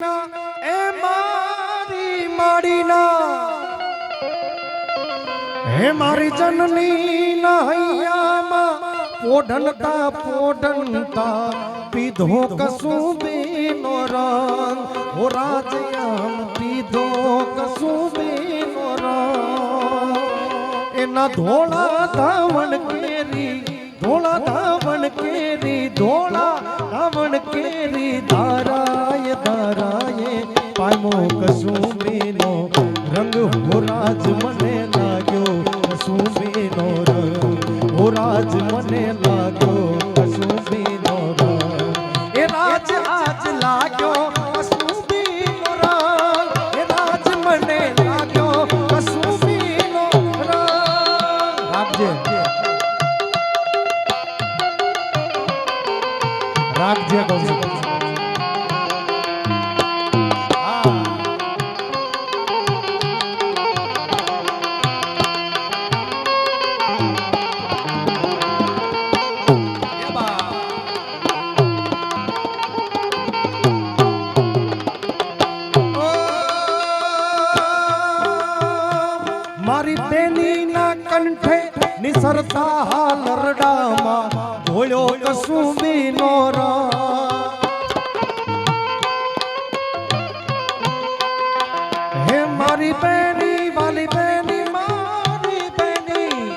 એ મારી માડીના હે મારી જનની ના હૈયામાં પોઢનતા પોઢનતા પીધો કસુબીનો રંગ હો રાજ્યામ પીધો કસુબીનો રંગ એના ધોળા ધાવણ કેરી ધોળા ધાવણ કેરી ધોળા ધાવણ કેરી ધારાય ધારાય પામો કસુંબીનો રંગ હોરાજ મને લાગ્યો. કસુંબીનો રંગ હોરાજ મને લાગ્યો. મારી બેની ના કંઠે નિસરતા હાલ રડામાં ભોળ્યો કસુંબી નો હે મારી બેની, વાલી બેની, મારી બેની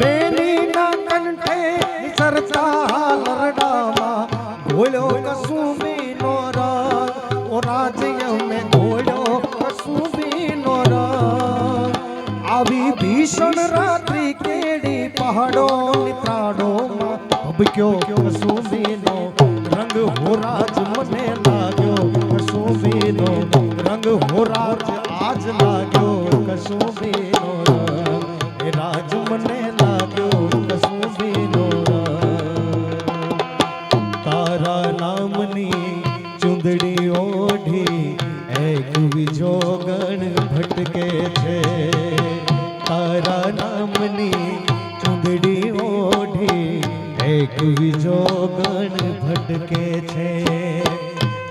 બેની ના કંઠે નિસરતા હાલ રડામાં ભોળ્યો કસુંબી કેડી નિતાડો ભબક્યો સુમીનો રંગ હોરાજ મને લાગ્યો કસુમીનો રંગ હોરાજ આજ લાગ્યો કસુમીનો રાજ મને લાગ્યો કસુમીનો તારા નામની ચુંદડી ઓઢી એક બીજો ગણ ભટકે છે. તારા નામની એક બીજો ગણ ભટકે છે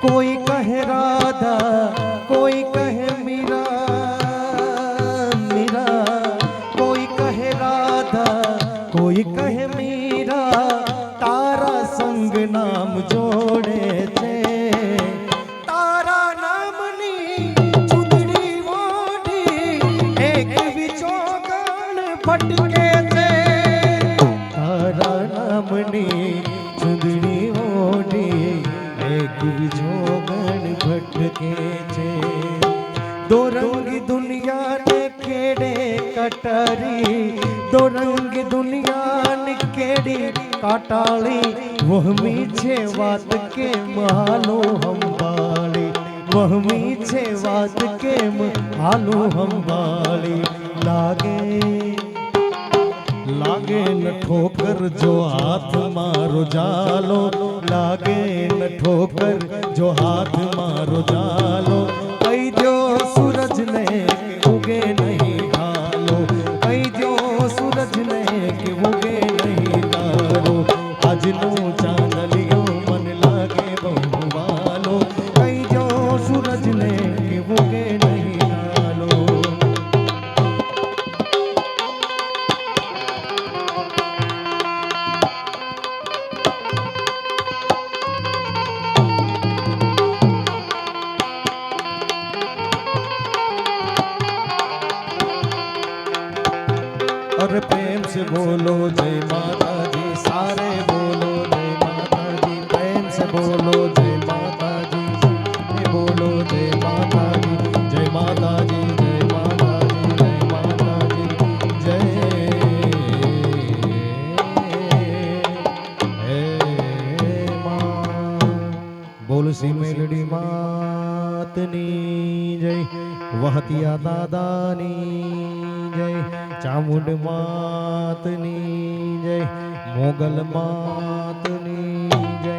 કોઈ કહે રાધા કોઈ કહે મીરા મીરા કોઈ કહે રાધા કોઈ કહે મીરા ભટકે છે દો રંગી દુનિયાને ખેડે કટારી દો રંગી દુનિયાને ખેડી કાટાળી વહમી છે વાત કે હાલો હંબાળી વહમી છે વાત કેમ હાલો હંબાળી લાગે લાગે ન ઠોકર જો હાથ મારો જાલો લાગે ન ઠોકર, જો હાથ મારો જાલો કઈ દો સૂરજ ને ઉગે નહીં ઢાલો કઈ દો સૂરજ ને કે ઉગે નહીં તારો આજનો ચાંદલિયો મન લાગે બહુ વાલો કઈ દો સૂરજ ને और प्रेम से बोलो जय माता दी सारे बोलो जय माता दी प्रेम से बोलो जय माता दी बोलो जय माता दी जय माता दी जय। माता दी जय माता दी जय सी मेलडी मातनी, जय। વહતિયા દાદાની જય ચામુંડ માતની જય મોગલ માતની જય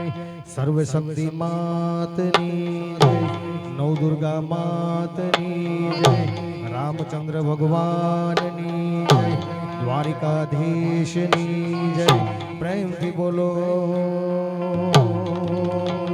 સર્વશક્તિ માતની જય નવદુર્ગા માતની જય રામચંદ્ર ભગવાનની જય દ્વારિકાધીશની જય પ્રેમથી બોલો